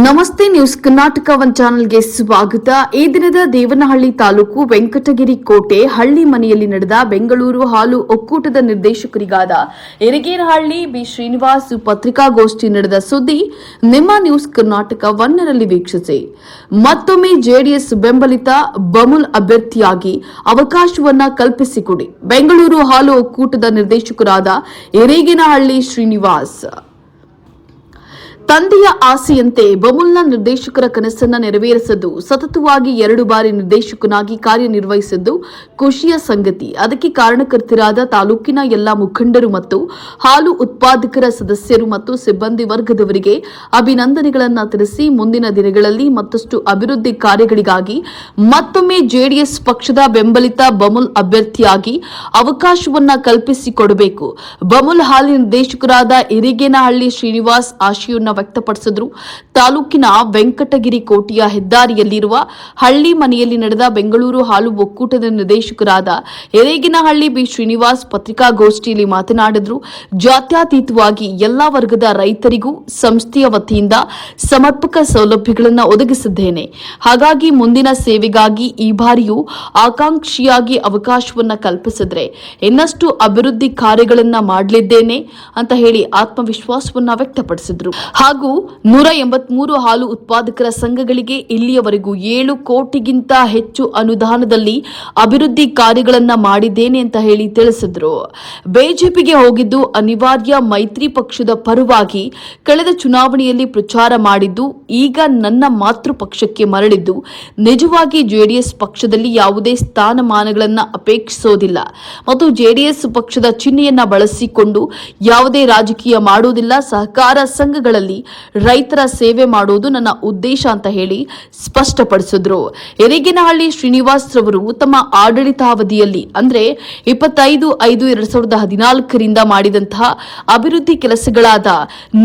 ನಮಸ್ತೆ news Karnataka one ಚಾನೆಲ್ಗೆ ಸ್ವಾಗತ. ಈ ದಿನದ ದೇವನಹಳ್ಳಿ ತಾಲೂಕು ವೆಂಕಟಗಿರಿ ಕೋಟೆ ಹಳ್ಳಿ ಮನೆಯಲ್ಲಿ ನಡೆದ ಬೆಂಗಳೂರು ಹಾಲು ಒಕ್ಕೂಟದ ನಿರ್ದೇಶಕರಿಗಾದ ಎರಗೇನಹಳ್ಳಿ ಬಿ ಶ್ರೀನಿವಾಸ್ ಪತ್ರಿಕಾಗೋಷ್ಠಿ ನಡೆದ ಸುದ್ದಿ ನಿಮ್ಮ ನ್ಯೂಸ್ ಕರ್ನಾಟಕ ಒನ್ನರಲ್ಲಿ ವೀಕ್ಷಿಸಿ. ಮತ್ತೊಮ್ಮೆ ಜೆಡಿಎಸ್ ಬೆಂಬಲಿತ ಬಮುಲ್ ಅಭ್ಯರ್ಥಿಯಾಗಿ ಅವಕಾಶವನ್ನ ಕಲ್ಪಿಸಿಕೊಡಿ. ಬೆಂಗಳೂರು ಹಾಲು ಒಕ್ಕೂಟದ ನಿರ್ದೇಶಕರಾದ ಎರೇಗೇನಹಳ್ಳಿ ಶ್ರೀನಿವಾಸ್. ತಂದೆಯ ಆಸೆಯಂತೆ ಬಮುಲ್ನ ನಿರ್ದೇಶಕರ ಕನಸನ್ನ ನೆರವೇರಿಸದ್ದು, ಸತತವಾಗಿ ಎರಡು ಬಾರಿ ನಿರ್ದೇಶಕನಾಗಿ ಕಾರ್ಯನಿರ್ವಹಿಸಿದ್ದು ಖುಷಿಯ ಸಂಗತಿ. ಅದಕ್ಕೆ ಕಾರಣಕರ್ತರಾದ ತಾಲೂಕಿನ ಎಲ್ಲ ಮುಖಂಡರು ಮತ್ತು ಹಾಲು ಉತ್ಪಾದಕರ ಸದಸ್ಯರು ಮತ್ತು ಸಿಬ್ಬಂದಿ ವರ್ಗದವರಿಗೆ ಅಭಿನಂದನೆಗಳನ್ನ ತಿಳಿಸಿ ಮುಂದಿನ ದಿನಗಳಲ್ಲಿ ಮತ್ತಷ್ಟು ಅಭಿವೃದ್ಧಿ ಕಾರ್ಯಗಳಿಗಾಗಿ ಮತ್ತೊಮ್ಮೆ ಜೆಡಿಎಸ್ ಪಕ್ಷದ ಬೆಂಬಲಿತ ಬಮುಲ್ ಅಭ್ಯರ್ಥಿಯಾಗಿ ಅವಕಾಶವನ್ನ ಕಲ್ಪಿಸಿಕೊಡಬೇಕು. ಬಮುಲ್ ಹಾಲಿ ನಿರ್ದೇಶಕರಾದ ಇರಿಗೇನಹಳ್ಳಿ ಶ್ರೀನಿವಾಸ್ ಆಶೆಯನ್ನ ವ್ಯಕ್ತಪಡಿಸಿದ್ರು. ತಾಲೂಕಿನ ವೆಂಕಟಗಿರಿ ಕೋಟೆಯ ಹೆದ್ದಾರಿಯಲ್ಲಿರುವ ಹಳ್ಳಿ ಮನೆಯಲ್ಲಿ ನಡೆದ ಬೆಂಗಳೂರು ಹಾಲು ಒಕ್ಕೂಟದ ನಿರ್ದೇಶಕರಾದ ಎರೇಗಿನಹಳ್ಳಿ ಬಿ. ಶ್ರೀನಿವಾಸ್ ಪತ್ರಿಕಾಗೋಷ್ಠಿಯಲ್ಲಿ ಮಾತನಾಡಿದ್ರು, ಜಾತ್ಯತೀತವಾಗಿ ಎಲ್ಲಾ ವರ್ಗದ ರೈತರಿಗೂ ಸಂಸ್ಥೆಯ ವತಿಯಿಂದ ಸಮರ್ಪಕ ಸೌಲಭ್ಯಗಳನ್ನು ಒದಗಿಸಿದ್ದೇನೆ. ಹಾಗಾಗಿ ಮುಂದಿನ ಸೇವೆಗಾಗಿ ಈ ಬಾರಿಯೂ ಆಕಾಂಕ್ಷಿಯಾಗಿ ಅವಕಾಶವನ್ನ ಕಲ್ಪಿಸಿದ್ರೆ ಇನ್ನಷ್ಟು ಅಭಿವೃದ್ಧಿ ಕಾರ್ಯಗಳನ್ನು ಮಾಡಲಿದ್ದೇನೆ ಅಂತ ಹೇಳಿ ಆತ್ಮವಿಶ್ವಾಸವನ್ನ ವ್ಯಕ್ತಪಡಿಸಿದ್ರು. ಹಾಗೂ ನೂರ ಎಂಬತ್ಮೂರು ಹಾಲು ಉತ್ಪಾದಕರ ಸಂಘಗಳಿಗೆ ಇಲ್ಲಿಯವರೆಗೂ ಏಳು ಕೋಟಿಗಿಂತ ಹೆಚ್ಚು ಅನುದಾನದಲ್ಲಿ ಅಭಿವೃದ್ಧಿ ಕಾರ್ಯಗಳನ್ನು ಮಾಡಿದ್ದೇನೆ ಅಂತ ಹೇಳಿ ತಿಳಿಸಿದ್ರು. ಬಿಜೆಪಿಗೆ ಹೋಗಿದ್ದು ಅನಿವಾರ್ಯ ಮೈತ್ರಿ ಪಕ್ಷದ ಪರವಾಗಿ ಕಳೆದ ಚುನಾವಣೆಯಲ್ಲಿ ಪ್ರಚಾರ ಮಾಡಿದ್ದು ಈಗ ನನ್ನ ಮಾತೃ ಪಕ್ಷಕ್ಕೆ ಮರಳಿದ್ದು ನಿಜವಾಗಿ ಜೆಡಿಎಸ್ ಪಕ್ಷದಲ್ಲಿ ಯಾವುದೇ ಸ್ಥಾನಮಾನಗಳನ್ನು ಅಪೇಕ್ಷಿಸೋದಿಲ್ಲ. ಮತ್ತು ಜೆಡಿಎಸ್ ಪಕ್ಷದ ಚಿಹ್ನೆಯನ್ನ ಬಳಸಿಕೊಂಡು ಯಾವುದೇ ರಾಜಕೀಯ ಮಾಡುವುದಿಲ್ಲ, ಸಹಕಾರ ಸಂಘಗಳಲ್ಲಿ ರೈತರ ಸೇವೆ ಮಾಡುವುದು ನನ್ನ ಉದ್ದೇಶ ಅಂತ ಹೇಳಿ ಸ್ಪಷ್ಟಪಡಿಸಿದ್ರು. ಎರಿಗಿನಹಳ್ಳಿ ಶ್ರೀನಿವಾಸ್ ರವರು ತಮ್ಮ ಆಡಳಿತಾವಧಿಯಲ್ಲಿ, ಅಂದ್ರೆ ಇಪ್ಪತ್ತೈದು ಐದು ಎರಡ್ ಸಾವಿರದ ಹದಿನಾಲ್ಕರಿಂದ ಮಾಡಿದಂತಹ ಅಭಿವೃದ್ಧಿ ಕೆಲಸಗಳಾದ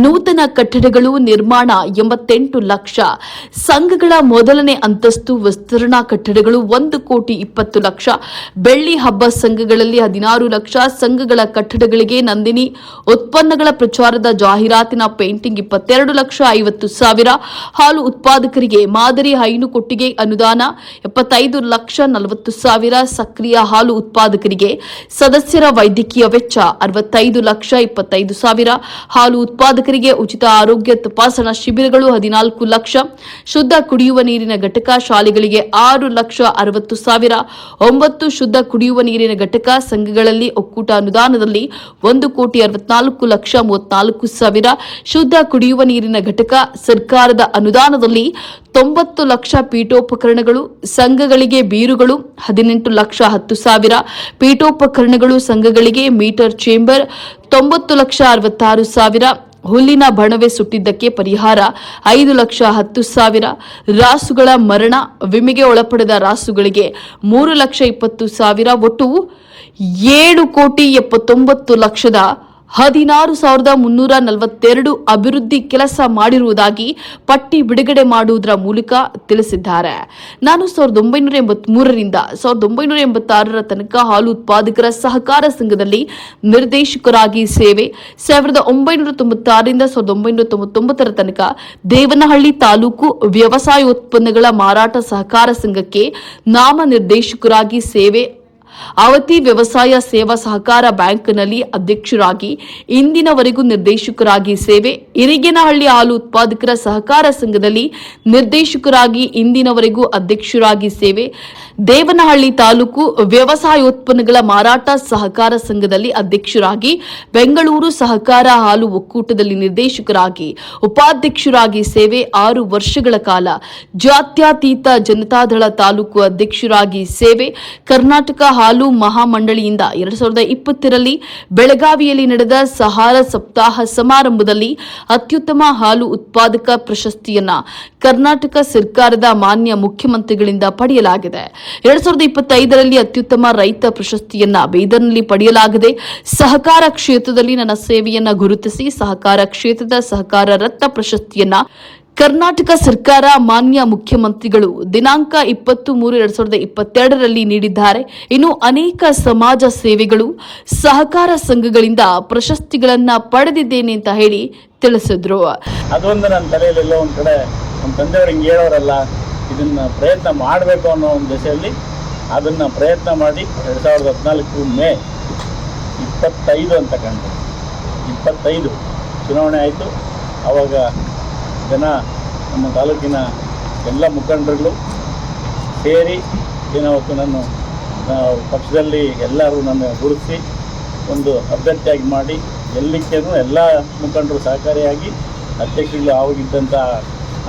ನೂತನ ಕಟ್ಟಡಗಳು ನಿರ್ಮಾಣ ಎಂಬತ್ತೆಂಟು ಲಕ್ಷ, ಸಂಘಗಳ ಮೊದಲನೇ ಅಂತಸ್ತು ವಿಸ್ತರಣಾ ಕಟ್ಟಡಗಳು ಒಂದು ಕೋಟಿ ಇಪ್ಪತ್ತು ಲಕ್ಷ, ಬೆಳ್ಳಿ ಹಬ್ಬ ಸಂಘಗಳಲ್ಲಿ ಹದಿನಾರು ಲಕ್ಷ, ಸಂಘಗಳ ಕಟ್ಟಡಗಳಿಗೆ ನಂದಿನಿ, ಉತ್ಪನ್ನಗಳ ಪ್ರಚಾರದ ಜಾಹೀರಾತಿನ ಪೇಂಟಿಂಗ್ ಇಪ್ಪತ್ತೆರಡು ಲಕ್ಷ ಐವತ್ತು ಸಾವಿರ. ಹಾಲು ಉತ್ಪಾದಕರಿಗೆ ಮಾದರಿ ಹೈನು ಕೊಟ್ಟಿಗೆ ಅನುದಾನ ಎಪ್ಪತ್ತೈದು ಲಕ್ಷ ನಲವತ್ತು ಸಾವಿರ. ಸಕ್ರಿಯ ಹಾಲು ಉತ್ಪಾದಕರಿಗೆ ಸದಸ್ಯರ ವೈದ್ಯಕೀಯ ವೆಚ್ಚ ಅರವತ್ತೈದು ಲಕ್ಷ ಇಪ್ಪತ್ತೈದು ಸಾವಿರ. ಹಾಲು ಉತ್ಪಾದಕರಿಗೆ ಉಚಿತ ಆರೋಗ್ಯ ತಪಾಸಣಾ ಶಿಬಿರಗಳು ಹದಿನಾಲ್ಕು ಲಕ್ಷ. ಶುದ್ಧ ಕುಡಿಯುವ ನೀರಿನ ಘಟಕ ಶಾಲೆಗಳಿಗೆ ಆರು ಲಕ್ಷ ಅರವತ್ತು ಸಾವಿರ. ಒಂಬತ್ತು ಶುದ್ಧ ಕುಡಿಯುವ ನೀರಿನ ಘಟಕ ಸಂಘಗಳಲ್ಲಿ ಒಕ್ಕೂಟ ಅನುದಾನದಲ್ಲಿ ಒಂದು ಕೋಟಿ ಅರವತ್ನಾಲ್ಕು ಲಕ್ಷ ಮೂವತ್ನಾಲ್ಕು ಸಾವಿರ. ಶುದ್ಧ ಕುಡಿಯುವ ನೀರಿನ ಘಟಕ ಸರ್ಕಾರದ ಅನುದಾನದಲ್ಲಿ ತೊಂಬತ್ತು ಲಕ್ಷ ಪೀಠೋಪಕರಣಗಳು, ಸಂಘಗಳಿಗೆ ಬೀರುಗಳು, ಹದಿನೆಂಟು ಲಕ್ಷ ಹತ್ತು ಸಾವಿರ ಪೀಠೋಪಕರಣಗಳು ಸಂಘಗಳಿಗೆ ಮೀಟರ್ ಚೇಂಬರ್, ತೊಂಬತ್ತು ಲಕ್ಷ ಅರವತ್ತಾರು ಸಾವಿರ ಹುಲ್ಲಿನ ಬಣವೆ ಸುಟ್ಟಿದ್ದಕ್ಕೆ ಪರಿಹಾರ, ಐದು ಲಕ್ಷ ಹತ್ತು ಸಾವಿರ ರಾಸುಗಳ ಮರಣ, ವಿಮೆಗೆ ಒಳಪಡೆದ ರಾಸುಗಳಿಗೆ ಮೂರು ಲಕ್ಷ ಇಪ್ಪತ್ತು ಸಾವಿರ ಒಟ್ಟು ಏಳು ಕೋಟಿ ಎಪ್ಪತ್ತೊಂಬತ್ತು ಲಕ್ಷದ ಹದಿನಾರು ಸಾವಿರದ ಮುನ್ನೂರ ನಲವತ್ತೆರಡು ಅಭಿವೃದ್ಧಿ ಕೆಲಸ ಮಾಡಿರುವುದಾಗಿ ಪಟ್ಟಿ ಬಿಡುಗಡೆ ಮಾಡುವುದರ ಮೂಲಕ ತಿಳಿಸಿದ್ದಾರೆ. ನಾನು ಸಾವಿರದ ಒಂಬೈನೂರ ಎಂಬತ್ಮೂರರಿಂದ ಸಾವಿರದ ಒಂಬೈನೂರ ಎಂಬತ್ತಾರರ ತನಕ ಹಾಲು ಉತ್ಪಾದಕರ ಸಹಕಾರ ಸಂಘದಲ್ಲಿ ನಿರ್ದೇಶಕರಾಗಿ ಸೇವೆ, ಸಾವಿರದ ಒಂಬೈನೂರ ತೊಂಬತ್ತಾರರಿಂದ ಸಾವಿರದ ಒಂಬೈನೂರ ತೊಂಬತ್ತೊಂಬತ್ತರ ತನಕ ದೇವನಹಳ್ಳಿ ತಾಲೂಕು ವ್ಯವಸಾಯೋತ್ಪನ್ನಗಳ ಮಾರಾಟ ಸಹಕಾರ ಸಂಘಕ್ಕೆ ನಾಮ ನಿರ್ದೇಶಕರಾಗಿ ಸೇವೆ ಅವತಿ ವ್ಯವಸಾಯ ಸೇವಾ ಸಹಕಾರ ಬ್ಯಾಂಕ್ನಲ್ಲಿ ಅಧ್ಯಕ್ಷರಾಗಿ, ಇಂದಿನವರೆಗೂ ನಿರ್ದೇಶಕರಾಗಿ ಸೇವೆ ಇರಿಗೇನಹಳ್ಳಿ ಹಾಲು ಉತ್ಪಾದಕರ ಸಹಕಾರ ಸಂಘದಲ್ಲಿ ನಿರ್ದೇಶಕರಾಗಿ, ಇಂದಿನವರೆಗೂ ಅಧ್ಯಕ್ಷರಾಗಿ ಸೇವೆ, ದೇವನಹಳ್ಳಿ ತಾಲೂಕು ವ್ಯವಸಾಯೋತ್ಪನ್ನಗಳ ಮಾರಾಟ ಸಹಕಾರ ಸಂಘದಲ್ಲಿ ಅಧ್ಯಕ್ಷರಾಗಿ, ಬೆಂಗಳೂರು ಸಹಕಾರ ಹಾಲು ಒಕ್ಕೂಟದಲ್ಲಿ ನಿರ್ದೇಶಕರಾಗಿ, ಉಪಾಧ್ಯಕ್ಷರಾಗಿ ಸೇವೆ, ಆರು ವರ್ಷಗಳ ಕಾಲ ಜಾತ್ಯತೀತ ಜನತಾದಳ ತಾಲೂಕು ಅಧ್ಯಕ್ಷರಾಗಿ ಸೇವೆ, ಕರ್ನಾಟಕ ಹಾಲು ಮಹಾಮಂಡಳಿಯಿಂದ ಎರಡ್ ಸಾವಿರದ ಇಪ್ಪತ್ತರಲ್ಲಿ ಬೆಳಗಾವಿಯಲ್ಲಿ ನಡೆದ ಸಹಾರ ಸಪ್ತಾಹ ಸಮಾರಂಭದಲ್ಲಿ ಅತ್ಯುತ್ತಮ ಹಾಲು ಉತ್ಪಾದಕ ಪ್ರಶಸ್ತಿಯನ್ನ ಕರ್ನಾಟಕ ಸರ್ಕಾರದ ಮಾನ್ಯ ಮುಖ್ಯಮಂತ್ರಿಗಳಿಂದ ಪಡೆಯಲಾಗಿದೆ. ಎರಡ್ ಸಾವಿರದ ಇಪ್ಪತ್ತೈದರಲ್ಲಿ ಅತ್ಯುತ್ತಮ ರೈತ ಪ್ರಶಸ್ತಿಯನ್ನ ಬೀದರ್ನಲ್ಲಿ ಪಡೆಯಲಾಗಿದೆ ಸಹಕಾರ ಕ್ಷೇತ್ರದಲ್ಲಿ ನನ್ನ ಸೇವೆಯನ್ನ ಗುರುತಿಸಿ ಸಹಕಾರ ಕ್ಷೇತ್ರದ ಸಹಕಾರ ರತ್ನ ಪ್ರಶಸ್ತಿಯನ್ನ ಕರ್ನಾಟಕ ಸರ್ಕಾರ ಮಾನ್ಯ ಮುಖ್ಯಮಂತ್ರಿಗಳು ದಿನಾಂಕ ಇಪ್ಪತ್ತು ಮೂರು ಎರಡ್ ಸಾವಿರದ ಇಪ್ಪತ್ತೆರಡರಲ್ಲಿ ನೀಡಿದ್ದಾರೆ. ಇನ್ನು ಅನೇಕ ಸಮಾಜ ಸೇವೆಗಳು, ಸಹಕಾರ ಸಂಘಗಳಿಂದ ಪ್ರಶಸ್ತಿಗಳನ್ನ ಪಡೆದಿದ್ದೇನೆ ಅಂತ ಹೇಳಿ ತಿಳಿಸಿದ್ರು. ಅದೊಂದು ನನ್ನ ತಲೆಯಲ್ಲಿ ಒಂದು ಕಡೆ ನಮ್ಮ ತಂದೆಯವ್ರು ಹೇಳೋರಲ್ಲ, ಇದನ್ನ ಪ್ರಯತ್ನ ಮಾಡಬೇಕು ಅನ್ನೋ ಒಂದು ದಿಸೆಯಲ್ಲಿ ಅದನ್ನ ಪ್ರಯತ್ನ ಮಾಡಿ ಎರಡು ಸಾವಿರದ ಹದಿನಾಲ್ಕು ಮೇ ಇಪ್ಪತ್ತೈದು ಅಂತ ಕಂಡು. ಇಪ್ಪತ್ತೈದು. ಚುನಾವಣೆ ಆಯಿತು. ಆವಾಗ ಜನ ನಮ್ಮ ತಾಲೂಕಿನ ಎಲ್ಲ ಮುಖಂಡರುಗಳು ಸೇರಿ ಏನಾವತ್ತು ನಾನು ಪಕ್ಷದಲ್ಲಿ ಎಲ್ಲರೂ ನನ್ನ ಗುರುತಿಸಿ ಒಂದು ಅಭ್ಯರ್ಥಿಯಾಗಿ ಮಾಡಿ ಗೆಲ್ಲಲಿಕ್ಕೇನು ಎಲ್ಲ ಮುಖಂಡರು ಸಹಕಾರಿಯಾಗಿ ಅಧ್ಯಕ್ಷರುಗಳು ಆವಾಗಿದ್ದಂಥ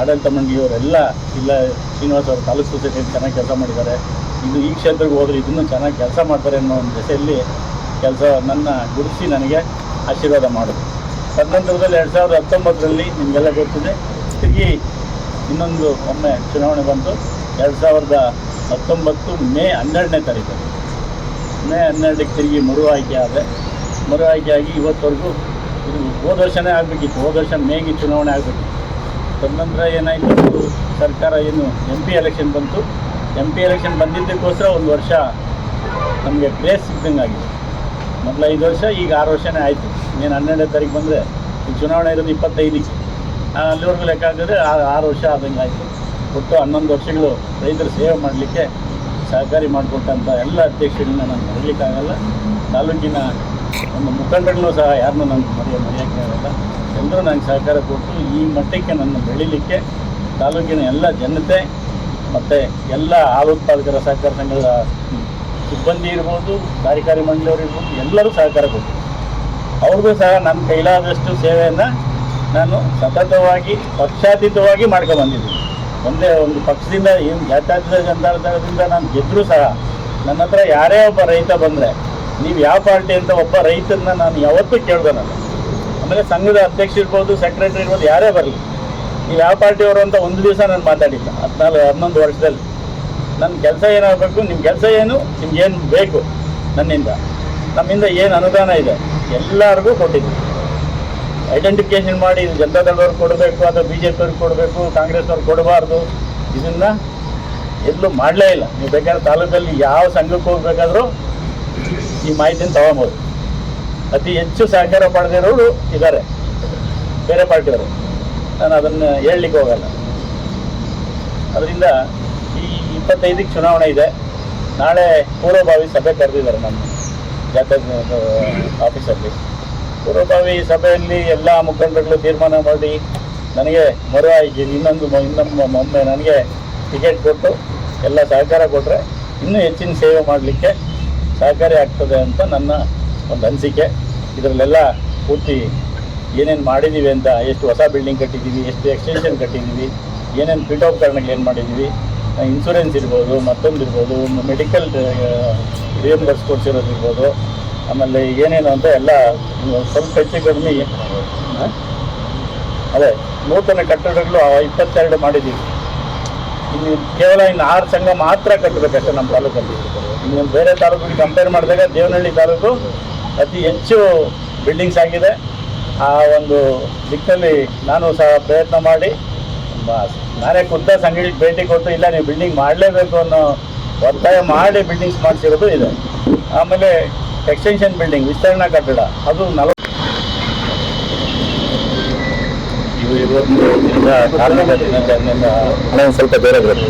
ಆಡಳಿತ ಮಂಡಳಿಯವರೆಲ್ಲ ಇಲ್ಲ ಶ್ರೀನಿವಾಸ್ ಅವರು ತಾಲೂಕು ಸೊಸೈಟಿಯಲ್ಲಿ ಚೆನ್ನಾಗಿ ಕೆಲಸ ಮಾಡಿದ್ದಾರೆ. ಇದು ಈ ಕ್ಷೇತ್ರಕ್ಕೆ ಹೋದರೆ ಇದನ್ನು ಚೆನ್ನಾಗಿ ಕೆಲಸ ಮಾಡ್ತಾರೆ ಅನ್ನೋ ಒಂದು ದೆಸೆಯಲ್ಲಿ ಕೆಲಸ ನನ್ನ ಗುರುತಿಸಿ ನನಗೆ ಆಶೀರ್ವಾದ ಮಾಡೋದು. ತದನಂತರದಲ್ಲಿ ಎರಡು ಸಾವಿರದ ಹತ್ತೊಂಬತ್ತರಲ್ಲಿ ನಿಮಗೆಲ್ಲ ಗೊತ್ತಿದೆ. ತಿರುಗಿ ಇನ್ನೊಂದು ಒಮ್ಮೆ ಚುನಾವಣೆ ಬಂತು. ಎರಡು ಸಾವಿರದ ಹತ್ತೊಂಬತ್ತು ಮೇ ಹನ್ನೆರಡನೇ ತಾರೀಕು. ಮೇ ಹನ್ನೆರಡಕ್ಕೆ ತಿರುಗಿ ಮರು ಆಯ್ಕೆ ಆದೆ. ಮರು ಆಗಿ ಇವತ್ತವರೆಗೂ ಇದು ಹೋದ ವರ್ಷನೇ ಆಗಬೇಕಿತ್ತು. ಹೋದ ವರ್ಷ ಮೇಗೆ ಚುನಾವಣೆ ಆಗಬೇಕಿತ್ತು. ತದನಂತರ ಏನಾಯಿತು? ಸರ್ಕಾರ ಏನು ಎಂ ಪಿ ಎಲೆಕ್ಷನ್ ಬಂತು. ಎಂ ಪಿ ಎಲೆಕ್ಷನ್ ಬಂದಿದ್ದಕ್ಕೋಸ್ಕರ ಒಂದು ವರ್ಷ ನಮಗೆ ಗ್ರೇಸ್ ಸಿಗ್ದಂಗೆ ಆಗಿದೆ. ಮೊದಲು ಐದು ವರ್ಷ, ಈಗ ಆರು ವರ್ಷನೇ ಆಯಿತು. ಇನ್ನೇನು ಹನ್ನೆರಡನೇ ತಾರೀಕು ಬಂದರೆ ಈ ಚುನಾವಣೆ ಇರೋದು ಇಪ್ಪತ್ತೈದಕ್ಕೆ. ಅಲ್ಲಿವರೆಗೂ ಲೆಕ್ಕ ಹಾಕಿದ್ರೆ ಆರು ವರ್ಷ ಆದಂಗೆ ಆಯಿತು. ಒಟ್ಟು ಹನ್ನೊಂದು ವರ್ಷಗಳು ರೈತರ ಸೇವೆ ಮಾಡಲಿಕ್ಕೆ ಸಹಕಾರಿ ಮಾಡಿಕೊಟ್ಟಂಥ ಎಲ್ಲ ಅಧ್ಯಕ್ಷರನ್ನ ನಾನು ಮರೀಲಿಕ್ಕಾಗಲ್ಲ. ತಾಲೂಕಿನ ಒಂದು ಮುಖಂಡರನ್ನೂ ಸಹ ಯಾರನ್ನೂ ನಾನು ಮರೆಯ ಮರೆಯೋಕ್ಕೆ ಆಗಲ್ಲ ಎಲ್ಲರೂ ನನಗೆ ಸಹಕಾರ ಕೊಟ್ಟು ಈ ಮಟ್ಟಕ್ಕೆ ನನ್ನ ಬೆಳೀಲಿಕ್ಕೆ ತಾಲೂಕಿನ ಎಲ್ಲ ಜನತೆ ಮತ್ತು ಎಲ್ಲ ಹಾಲು ಉತ್ಪಾದಕರ ಸಹಕಾರ ಸಂಘದ ಸಿಬ್ಬಂದಿ ಇರ್ಬೋದು, ಕಾರ್ಯಕಾರಿ ಮಂಡಳಿಯವರು ಇರ್ಬೋದು, ಎಲ್ಲರೂ ಸಹಕಾರ ಕೊಟ್ಟರು. ಅವ್ರಿಗೂ ಸಹ ನನ್ನ ಕೈಲಾದಷ್ಟು ಸೇವೆಯನ್ನು ನಾನು ಸತತವಾಗಿ, ಪಕ್ಷಾತೀತವಾಗಿ ಮಾಡ್ಕೊಂಬಂದಿದ್ದೀನಿ ಒಂದೇ ಒಂದು ಪಕ್ಷದಿಂದ ಏನು ಜಾತ್ಯತೀತ ಜನತಾದಳದಿಂದ ನಾನು ಗೆದ್ದರೂ ಸಹ ನನ್ನ ಹತ್ರ ಯಾರೇ ಒಬ್ಬ ರೈತ ಬಂದರೆ, ನೀವು ಯಾವ ಪಾರ್ಟಿ ಅಂತ ಒಬ್ಬ ರೈತನ ನಾನು ಯಾವತ್ತೂ ಕೇಳ್ದನಲ್ಲ ಆಮೇಲೆ ಸಂಘದ ಅಧ್ಯಕ್ಷ ಇರ್ಬೋದು ಸೆಕ್ರೆಟರಿ ಇರ್ಬೋದು, ಯಾರೇ ಬರಲಿ. ನೀವು ಯಾವ ಪಾರ್ಟಿಯವರು ಅಂತ ಒಂದು ದಿವಸ ನಾನು ಮಾತಾಡಿಲ್ಲ ಹದಿನಾಲ್ಕು ಹನ್ನೊಂದು ವರ್ಷದಲ್ಲಿ. ನನ್ನ ಕೆಲಸ ಏನಾಗಬೇಕು ನಿಮ್ಮ ಕೆಲಸ ಏನು, ನಿಮ್ಗೇನು ಬೇಕು ನನ್ನಿಂದ. ನಮ್ಮಿಂದ ಏನು ಅನುದಾನ ಇದೆ, ಎಲ್ಲರಿಗೂ ಕೊಟ್ಟಿದ್ದೀನಿ. ಐಡೆಂಟಿಫಿಕೇಶನ್ ಮಾಡಿ ಇದು ಜನತಾ ದಳದವ್ರಿಗೆ ಕೊಡಬೇಕು ಅಥವಾ ಬಿ ಜೆ ಪಿಯವ್ರಿಗೆ ಕೊಡಬೇಕು ಕಾಂಗ್ರೆಸ್ನವ್ರು ಕೊಡಬಾರ್ದು, ಇದನ್ನು ಎಲ್ಲೂ ಮಾಡಲೇ ಇಲ್ಲ. ನೀವು ಬೇಕಾದ್ರೆ ತಾಲೂಕಲ್ಲಿ ಯಾವ ಸಂಘಕ್ಕೆ ಹೋಗ್ಬೇಕಾದ್ರೂ ಈ ಮಾಹಿತಿನ ತಗೊಬೋದು. ಅತಿ ಹೆಚ್ಚು ಸಹಕಾರ ಪಡೆದಿರೋರು ಇದ್ದಾರೆ ಬೇರೆ ಪಾರ್ಟಿಯವರು. ನಾನು ಅದನ್ನು ಹೇಳಲಿಕ್ಕೆ ಹೋಗಲ್ಲ. ಅದರಿಂದ ಈ ಇಪ್ಪತ್ತೈದಕ್ಕೆ ಚುನಾವಣೆ ಇದೆ. ನಾಳೆ ಪೂರ್ವಭಾವಿ ಸಭೆ ಕರೆದಿದ್ದಾರೆ ನಮ್ಮ ಜಾತ್ಯತೀತ ಆಫೀಸಲ್ಲಿ ಪೂರ್ವಭಾವಿ ಸಭೆಯಲ್ಲಿ ಎಲ್ಲ ಮುಖಂಡರುಗಳು ತೀರ್ಮಾನ ಮಾಡಿ ನನಗೆ ಮರು ಆಯ್ಕೆ ಇನ್ನೊಂದು ಇನ್ನೊಮ್ಮೆ ಒಮ್ಮೆ ನನಗೆ ಟಿಕೆಟ್ ಕೊಟ್ಟು ಎಲ್ಲ ಸಹಕಾರ ಕೊಟ್ಟರೆ ಇನ್ನೂ ಹೆಚ್ಚಿನ ಸೇವೆ ಮಾಡಲಿಕ್ಕೆ ಸಹಕಾರಿ ಆಗ್ತದೆ ಅಂತ ನನ್ನ ಒಂದು ಅನಿಸಿಕೆ. ಇದರಲ್ಲೆಲ್ಲ ಪೂರ್ತಿ ಏನೇನು ಮಾಡಿದ್ದೀವಿ ಅಂತ, ಎಷ್ಟು ಹೊಸ ಬಿಲ್ಡಿಂಗ್ ಕಟ್ಟಿದ್ದೀವಿ ಎಷ್ಟು ಎಕ್ಸ್ಟೆನ್ಷನ್ ಕಟ್ಟಿದ್ದೀವಿ ಏನೇನು ಏನು ಮಾಡಿದ್ದೀವಿ ಇನ್ಶೂರೆನ್ಸ್ ಇರ್ಬೋದು ಮತ್ತೊಂದು ಇರ್ಬೋದು ಮೆಡಿಕಲ್ ರಿಯಂಬರ್ಸ್ ಕೊಡ್ಸಿರೋದು ಇರ್ಬೋದು ಆಮೇಲೆ ಏನೇನು ಅಂತ ಎಲ್ಲ ಸ್ವಲ್ಪ ಹೆಚ್ಚು ಕಡಿಮೆ? ಅದೇ ನೂತನ ಕಟ್ಟಡಗಳು ಇಪ್ಪತ್ತೆರಡು ಮಾಡಿದ್ದೀವಿ. ಇನ್ನು ಕೇವಲ ಇನ್ನು ಆರು ಸಂಘ ಮಾತ್ರ ಕಟ್ಟಬೇಕಷ್ಟೇ ನಮ್ಮ ತಾಲೂಕಲ್ಲಿ. ಇನ್ನು ಬೇರೆ ತಾಲೂಕಿಗೆ ಕಂಪೇರ್ ಮಾಡಿದಾಗ ದೇವನಹಳ್ಳಿ ತಾಲೂಕು ಅತಿ ಹೆಚ್ಚು ಬಿಲ್ಡಿಂಗ್ಸ್ ಆಗಿದೆ. ಆ ಒಂದು ದಿಕ್ಕಲ್ಲಿ ನಾನು ಸಹ ಪ್ರಯತ್ನ ಮಾಡಿ ನಾನೇ ಖುದ್ದ ಸಂಘಗಳಿಗೆ ಭೇಟಿ ಕೊಟ್ಟು ಇಲ್ಲ ನೀವು ಬಿಲ್ಡಿಂಗ್ ಮಾಡಲೇಬೇಕು ಅನ್ನೋ ಒತ್ತಾಯ ಮಾಡಿ ಬಿಲ್ಡಿಂಗ್ಸ್ ಮಾಡಿಸಿರೋದು ಇದೆ. ಆಮೇಲೆ ಎಕ್ಸ್ಟೆನ್ಷನ್ ಬಿಲ್ಡಿಂಗ್ ವಿಸ್ತರಣಾ ಕಟ್ಟಡ ಅದು ನಲವತ್ತು ಕಾರ್ಮಿಕ ದಿನಾಚರಣೆ ಸ್ವಲ್ಪ ಬೇರೆ ಬೇರೆ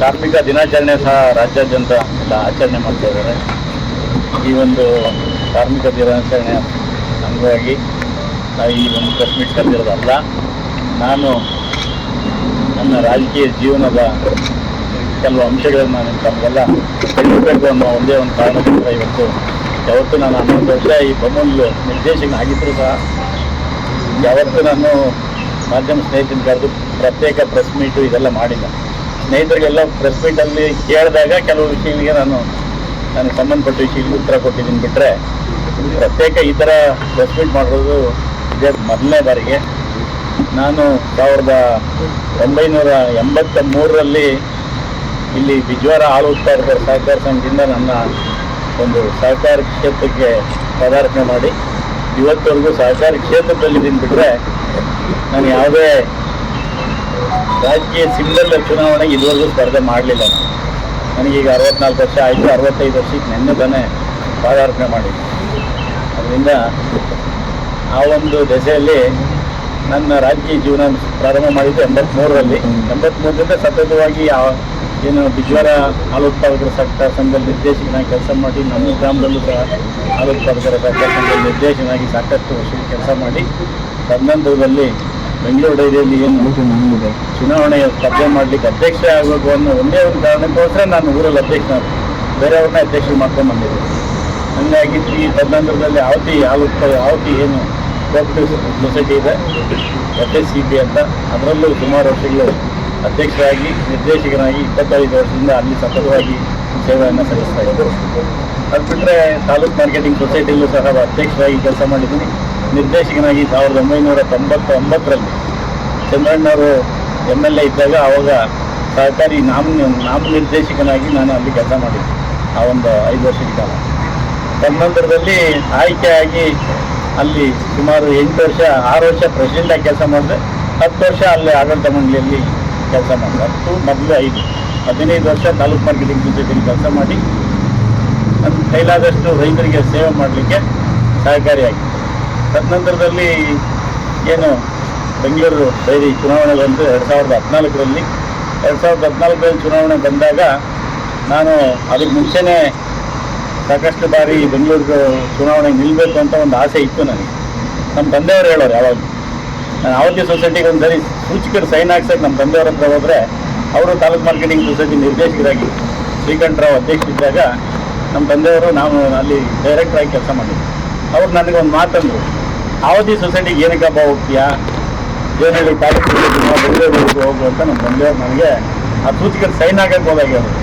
ಕಾರ್ಮಿಕ ದಿನಾಚರಣೆ ಸಹ ರಾಜ್ಯಾದ್ಯಂತ ಎಲ್ಲ ಆಚರಣೆ ಮಾಡ್ತಾ ಇದ್ದಾರೆ. ಈ ಒಂದು ಕಾರ್ಮಿಕ ದಿನಾಚರಣೆ ಅಂಗವಾಗಿ ನಾವು ಈ ಒಂದು ಪ್ರೆಸ್ ಮೀಟ್ ಕರೆದಿರೋದಲ್ಲ ನಾನು ನನ್ನ ರಾಜಕೀಯ ಜೀವನದ ಕೆಲವು ಅಂಶಗಳನ್ನು ನಾನು ತಮಗೆಲ್ಲ ತಿಳಿಸಬೇಕು ಅನ್ನೋ ಒಂದೇ ಒಂದು ಕಾರಣದಿಂದ ಇವತ್ತು ಯಾವತ್ತು ನಾನು ಹನ್ನೊಂದು ವರ್ಷ ಈ ಬಮೂಲ್ ನಿರ್ದೇಶನ ಆಗಿದ್ದರೂ ಸಹ ಯಾವತ್ತೂ ನಾನು ಮಾಧ್ಯಮ ಸ್ನೇಹಿತನ ಕರೆದು ಪ್ರತ್ಯೇಕ ಪ್ರೆಸ್ ಮೀಟು ಇದೆಲ್ಲ ಮಾಡಿಲ್ಲ. ಸ್ನೇಹಿತರಿಗೆಲ್ಲ ಪ್ರೆಸ್ ಮೀಟಲ್ಲಿ ಕೇಳಿದಾಗ ಕೆಲವು ವಿಷಯಗಳಿಗೆ ನಾನು ನನಗೆ ಸಂಬಂಧಪಟ್ಟ ವಿಷಯಗಳಿಗೆ ಉತ್ತರ ಕೊಟ್ಟಿದ್ದೀನಿ ಬಿಟ್ಟರೆ ಪ್ರತ್ಯೇಕ ಈ ಥರ ಪ್ರೆಸ್ ಮೀಟ್ ಮಾಡಿರೋದು ಇದೇ ಮೊದಲನೇ ಬಾರಿಗೆ. ನಾನು ಸಾವಿರದ ಒಂಬೈನೂರ ಎಂಬತ್ತ ಮೂರರಲ್ಲಿ ಇಲ್ಲಿ ಬಿಜ್ವಾರ ಹಾಲು ಉತ್ಪಾದಕರ ಸಹಕಾರ ಸಂಘದಿಂದ ನನ್ನ ಒಂದು ಸಹಕಾರ ಕ್ಷೇತ್ರಕ್ಕೆ ಪದಾರ್ಪಣೆ ಮಾಡಿ, ಇವತ್ತವರೆಗೂ ಸಹಕಾರ ಕ್ಷೇತ್ರದಲ್ಲಿದ್ದೀನಿ ಬಿಟ್ಟರೆ ನಾನು ಯಾವುದೇ ರಾಜಕೀಯ ಸಿಂಗಲ್ ಚುನಾವಣೆಗೆ ಇದುವರೆಗೂ ಸ್ಪರ್ಧೆ ಮಾಡಲಿಲ್ಲ ನಾನು. ನನಗೀಗ ಅರವತ್ನಾಲ್ಕು ವರ್ಷ ಆಯಿತು, ಅರವತ್ತೈದು ವರ್ಷಕ್ಕೆ ನೆನ್ನೆ ತಾನೇ ಪಾದಾರ್ಪಣೆ ಮಾಡಿ ಅದರಿಂದ ಆ ಒಂದು ದೆಸೆಯಲ್ಲಿ ನನ್ನ ರಾಜಕೀಯ ಜೀವನ ಪ್ರಾರಂಭ ಮಾಡಿದ್ದು ಎಂಬತ್ಮೂರರಲ್ಲಿ. ಎಂಬತ್ತ್ಮೂರರಿಂದ ಸತತವಾಗಿ ಏನು ಬಿಜ್ವಾರ ಹಾಲು ಉತ್ಪಾದಕರ ಸಹಕಾರ ಸಂಘದ ನಿರ್ದೇಶಕನಾಗಿ ಕೆಲಸ ಮಾಡಿ, ನಮ್ಮ ಗ್ರಾಮದಲ್ಲೂ ಸಹ ಹಾಲು ಉತ್ಪಾದಕರ ಸಹಕಾರ ಸಂಘದ ನಿರ್ದೇಶಕನಾಗಿ ಸಾಕಷ್ಟು ವರ್ಷ ಕೆಲಸ ಮಾಡಿ ತದನಂತರದಲ್ಲಿ ಬೆಂಗಳೂರು ಡೈರಿಯಲ್ಲಿ ಏನು ಚುನಾವಣೆಯ ಸ್ಪರ್ಧೆ ಮಾಡಲಿಕ್ಕೆ ಅಧ್ಯಕ್ಷ ಆಗಬೇಕು ಅನ್ನೋ ಒಂದೇ ಒಂದು ಕಾರಣಕ್ಕೋಸ್ಕರ ನಾನು ಊರಲ್ಲಿ ಅಧ್ಯಕ್ಷ, ಬೇರೆಯವ್ರನ್ನ ಅಧ್ಯಕ್ಷರು ಮಾಡ್ಕೊಂಡು ಬಂದಿದ್ದೆ. ಹಂಗಾಗಿ ಈ ತದನಂತರದಲ್ಲಿ ಆವತಿ ಹಾಲು ಆವತಿ ಏನು ಕೋಆಪರೇಟಿವ್ ಸೊಸೈಟಿ ಇದೆ. ಎಸ್ ಎಸ್ ಸಿ ಬಿ ಅಂತ. ಅದರಲ್ಲೂ ಸುಮಾರು ವರ್ಷಗಳು ಅಧ್ಯಕ್ಷರಾಗಿ, ನಿರ್ದೇಶಕನಾಗಿ ಇಪ್ಪತ್ತೈದು ವರ್ಷದಿಂದ ಅಲ್ಲಿ ಸತತವಾಗಿ ಸೇವೆಯನ್ನು ಸಲ್ಲಿಸ್ತಾ ಇದ್ದರು. ಅದು ಬಿಟ್ಟರೆ ತಾಲೂಕು ಮಾರ್ಕೆಟಿಂಗ್ ಸೊಸೈಟಿಯಲ್ಲೂ ಸಹ ಅಧ್ಯಕ್ಷರಾಗಿ ಕೆಲಸ ಮಾಡಿದ್ದೀನಿ. ನಿರ್ದೇಶಕನಾಗಿ ಸಾವಿರದ ಒಂಬೈನೂರ ತೊಂಬತ್ತ ಒಂಬತ್ತರಲ್ಲಿ ಚಂದ್ರಣ್ಣವರು ಎಂ ಎಲ್ ಎ ಇದ್ದಾಗ ಆವಾಗ ಸಹಕಾರಿ ನಾಮ ನಾಮ ನಿರ್ದೇಶಕನಾಗಿ ನಾನು ಅಲ್ಲಿ ಕೆಲಸ ಮಾಡಿದ್ದೆ. ಆ ಒಂದು ಐದು ವರ್ಷದ ಕಾಲ. ತನ್ನಂತರದಲ್ಲಿ ಆಯ್ಕೆಯಾಗಿ ಅಲ್ಲಿ ಸುಮಾರು ಎಂಟು ವರ್ಷ, ಆರು ವರ್ಷ ಪ್ರೆಸಿಡೆಂಟಾಗಿ ಕೆಲಸ ಮಾಡಿದೆ. ಹತ್ತು ವರ್ಷ ಅಲ್ಲಿ ಆಡಳಿತ ಮಂಡಳಿಯಲ್ಲಿ ಕೆಲಸ ಮಾಡಿದೆ. ಹತ್ತು, ಮೊದಲು ಐದು. ಹದಿನೈದು ವರ್ಷ ತಾಲೂಕು ಮಾರ್ಕೆಟಿಂಗ್ ಸೊಸೈಟಿಯಲ್ಲಿ ಕೆಲಸ ಮಾಡಿ. ನನ್ನ ಕೈಲಾದಷ್ಟು ರೈತರಿಗೆ ಸೇವೆ ಮಾಡಲಿಕ್ಕೆ ಸಹಕಾರಿಯಾಗಿದೆ ತದನಂತರದಲ್ಲಿ ಏನು ಬೆಂಗಳೂರು ಡೈರಿ ಚುನಾವಣೆ ಬಂದು ಎರಡು ಸಾವಿರದ ಹದಿನಾಲ್ಕರಲ್ಲಿ. ಎರಡು ಸಾವಿರದ ಹದಿನಾಲ್ಕರಲ್ಲಿ ಚುನಾವಣೆ ಬಂದಾಗ ನಾನು ಅದಕ್ಕೆ ಮುಂಚೆನೇ ಸಾಕಷ್ಟು ಬಾರಿ ಬೆಂಗಳೂರು ಚುನಾವಣೆಗೆ ನಿಲ್ಲಬೇಕು ಅಂತ ಒಂದು ಆಸೆ ಇತ್ತು ನನಗೆ. ನಮ್ಮ ತಂದೆಯವರು ಹೇಳೋರು ಯಾವಾಗ ನಾನು ಅವಧಿ ಸೊಸೈಟಿಗೆ ಒಂದು ಸರಿ ಸೂಚಿಕರು ಸೈನ್ ಹಾಕ್ಸಕ್ಕೆ ನಮ್ಮ ತಂದೆಯವ್ರ ಹತ್ರ ಹೋದರೆ ಅವರು ತಾಲೂಕು ಮಾರ್ಕೆಟಿಂಗ್ ಸೊಸೈಟಿ ನಿರ್ದೇಶಕರಾಗಿ ಶ್ರೀಕಂಠರಾವ್ ಅಧ್ಯಕ್ಷರಿದ್ದಾಗ ನಮ್ಮ ತಂದೆಯವರು ನಾವು ಅಲ್ಲಿ ಡೈರೆಕ್ಟರಾಗಿ ಕೆಲಸ ಮಾಡಿದ್ವಿ ಅವ್ರು ನನಗೆ ಒಂದು ಮಾತಂದರು ಆವಧಿ ಸೊಸೈಟಿಗೆ ಏನಕ್ಕಪ್ಪ ಹೋಗ್ತೀಯಾ? ಜೇನಹಳ್ಳಿ ತಾಲೂಕು ಬೆಂಗಳೂರಿಗೆ ಹೋಗು ಅಂತ ನಮ್ಮ ತಂದೆಯವರು ನನಗೆ ಆ ಸೂಚಿಕರು ಸೈನ್ ಹಾಕಕ್ಕೆ ಹೋದಾಗ ಹೇಳಿದ್ರು.